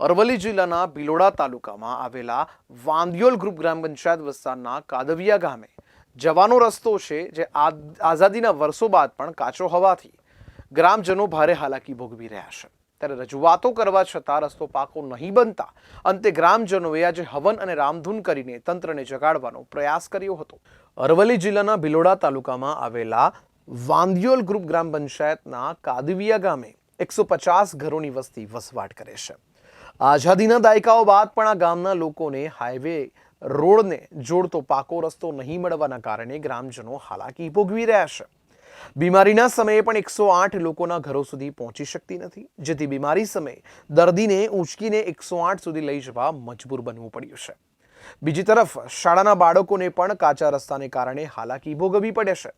અરવલ્લી જિલ્લાના ભિલોડા તાલુકામાં આવેલા વાંદિયોલ ગ્રુપ ગ્રામ પંચાયત વિસ્તારના કાદવિયા ગામે જવાનો રસ્તો છે જે આઝાદીના વર્ષો બાદ પણ કાચો હોવાથી ગ્રામજનો ભારે હાલાકી ભોગવી રહ્યા છે. ત્યારે રજૂઆતો કરવા છતાં રસ્તો પાકો નહીં બનતા અંતે ગ્રામજનોએ આજે હવન અને રામધૂન કરીને તંત્રને જગાડવાનો પ્રયાસ કર્યો હતો. અરવલ્લી જિલ્લાના ભિલોડા તાલુકામાં આવેલા વાંદિયોલ ગ્રુપ ગ્રામ પંચાયતના કાદવિયા ગામે એકસો પચાસ ઘરોની વસ્તી વસવાટ કરે છે. આઝાદીના દાયકાઓ બાદ પણ આ ગામના લોકોને હાઈવે રોડને જોડતો પાકો રસ્તો નહીં મળવાના કારણે ગ્રામજનો હાલાકી ભોગવી રહ્યા છે. બીમારીના સમયે પણ એકસો આઠ લોકોના ઘરો સુધી પહોંચી શકતી નથી. જેથી બીમારી સમયે દર્દીને ઊંચકીને એકસો આઠ સુધી લઈ જવા મજબૂર બનવું પડ્યું છે. બીજી તરફ શાળાના બાળકોને પણ કાચા રસ્તાને કારણે હાલાકી ભોગવવી પડે છે.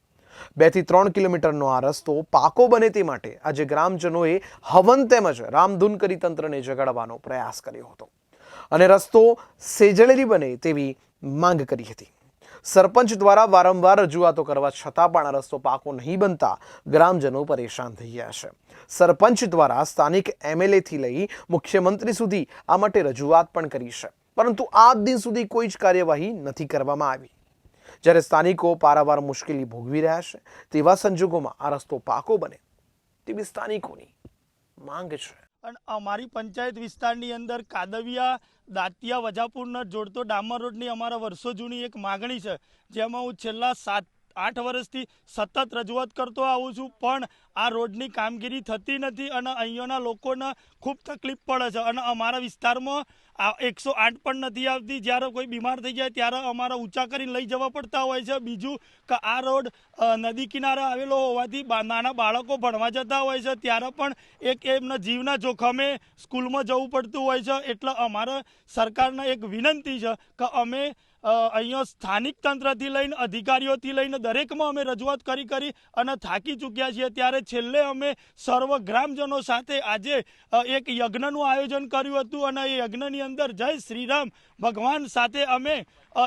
બેથી ત્રણ કિલોમીટરનો આ રસ્તો પાકો બને તે માટે આજે ગ્રામજનોએ હવન તેમજ રામધૂન કરી તંત્રને જગાડવાનો પ્રયાસ કર્યો હતો. અને રસ્તો સેજળેલી બને તેવી માંગ કરી હતી. સરપંચ દ્વારા વારંવાર રજૂઆતો કરવા છતાં પણ આ રસ્તો પાકો નહીં બનતા ગ્રામજનો પરેશાન થઈ ગયા છે. સરપંચ દ્વારા સ્થાનિક એમએલએથી લઈ મુખ્યમંત્રી સુધી આ માટે રજૂઆત પણ કરી છે. પરંતુ આજ દિન સુધી કોઈ જ કાર્યવાહી નથી કરવામાં આવી. જ્યારે સ્થાનિકો પારાવાર મુશ્કેલી ભોગવી રહ્યા છે તેવા સંજોગોમાં આ રસ્તો પાકો બને તેવી સ્થાનિકોની માંગ છે. અને અમારી પંચાયત વિસ્તારની અંદર કાદવિયા, દાંતિયા, વજાપુરને જોડતો ડામર રોડની અમારા વર્ષો જૂની એક માગણી છે, જેમાં હું છેલ્લા સાત આઠ વર્ષથી સતત રજૂઆત કરતો આવું છું, પણ આ રોડની કામગીરી થતી નથી અને અહીંયાના લોકોને ખૂબ તકલીફ પડે છે અને અમારા વિસ્તારમાં આ એકસો આઠ પણ નથી આવતી. જ્યારે કોઈ બીમાર થઈ જાય ત્યારે અમારા ઊંચા કરીને લઈ જવા પડતા હોય છે. બીજું કે આ રોડ નદી કિનારે આવેલો હોવાથી નાના બાળકો ભણવા જતા હોય છે. ત્યારે પણ એક એમના જીવના જોખમે સ્કૂલમાં જવું પડતું હોય છે. એટલે અમારે સરકારને એક વિનંતી છે કે અમે અહીંયા સ્થાનિક તંત્રથી લઈને અધિકારીઓથી લઈને દરેકમાં અમે રજૂઆત કરી કરી અને થાકી ચૂક્યા છીએ. ત્યારે છેલ્લે અમે સર્વ ગ્રામજનો સાથે આજે એક યજ્ઞનું આયોજન કર્યું હતું અને એ યજ્ઞની અંદર જય શ્રીરામ ભગવાન સાથે અમે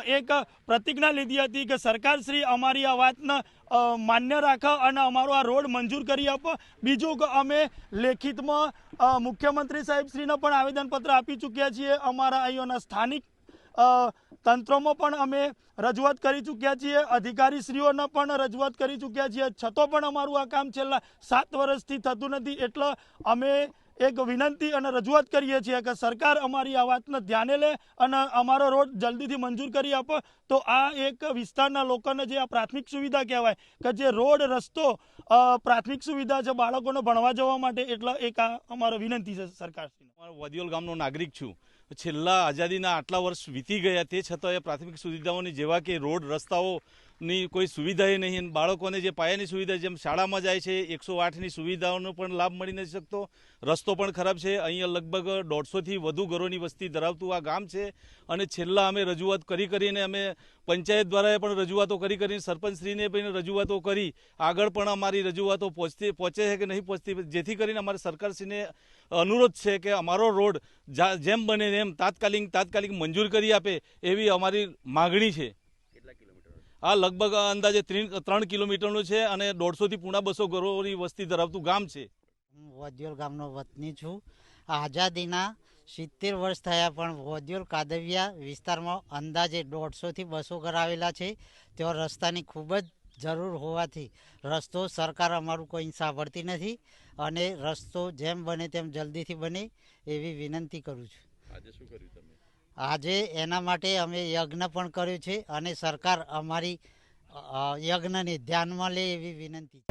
એક પ્રતિજ્ઞા લીધી હતી કે સરકાર શ્રી અમારી આ વાતના માન્ય રાખો અને અમારો આ રોડ મંજૂર કરી આપો. બીજું અમે લેખિતમાં મુખ્યમંત્રી સાહેબશ્રીને પણ આવેદનપત્ર આપી ચૂક્યા છીએ. અમારા અહીંયાના સ્થાનિક તંત્રોમાં પણ અમે રજૂઆત કરી ચૂક્યા છીએ, અધિકારીશ્રીઓને પણ રજૂઆત કરી ચૂક્યા છીએ. છતાં પણ અમારું આ કામ છેલ્લા સાત વર્ષથી થતું નથી. એટલે અમે એક વિનંતી અને રજૂઆત કરીએ છીએ કે સરકાર અમારી આ વાતને ધ્યાને લે અને અમારો રોડ જલ્દીથી મંજૂર કરી આપો. તો આ એક વિસ્તારના લોકોને જે આ પ્રાથમિક સુવિધા કહેવાય કે જે રોડ, રસ્તો પ્રાથમિક સુવિધા છે બાળકોને ભણવા જવા માટે, એટલે એક આ અમારો વિનંતી છે સરકારશ્રીને. મારો વડિયોલ ગામનો નાગરિક છું. છેલ્લા આઝાદીના આટલા વર્ષ વીતી ગયા તે છતાં એ પ્રાથમિક સુવિધાઓની જેવા કે રોડ રસ્તાઓની કોઈ સુવિધા એ નહીં બાળકોને જે પાયાની સુવિધા જેમ શાળામાં જાય છે, એકસો આઠની સુવિધાઓનો પણ લાભ મળી નથી શકતો. રસ્તો પણ ખરાબ છે. અહીંયા લગભગ દોઢસોથી વધુ ઘરોની વસ્તી ધરાવતું આ ગામ છે અને છેલ્લા અમે રજૂઆત કરી કરીને અમે પંચાયત દ્વારા પણ રજૂઆતો કરી કરીને સરપંચશ્રીને પણ રજૂઆતો કરી આગળ પણ અમારી રજૂઆતો પહોંચતી, પહોંચે છે કે નહીં પહોંચતી, જેથી કરીને અમારે સરકારશ્રીને અનુરોધ છે કે અમારો રોડ જેમ બને એમ તાત્કાલિક તાત્કાલિક મંજૂર કરી આપે એવી અમારી માગણી છે. આ લગભગ અંદાજે ત્રણ ત્રણ કિલોમીટરનું છે અને દોઢસોથી પૂણા બસો ઘરોની વસ્તી ધરાવતું ગામ છે. હું વોદ્યોલ ગામનો વતની છું. આઝાદીના સિત્તેર વર્ષ થયા પણ વોદ્યોલ કાદવિયા વિસ્તારમાં અંદાજે દોઢસોથી બસો ઘર આવેલા છે. ત્યાં રસ્તાની ખૂબ જ જરૂર હોવાથી રસ્તો સરકાર અમારું કોઈ સાંભળતી નથી અને રસ્તો જેમ બને તેમ જલ્દીથી બને એવી વિનંતી કરું છું. આજે શું કર્યું તમે? આજે એના માટે અમે યજ્ઞ પણ કર્યું છે અને સરકાર અમારી યજ્ઞને ધ્યાનમાં લે એવી વિનંતી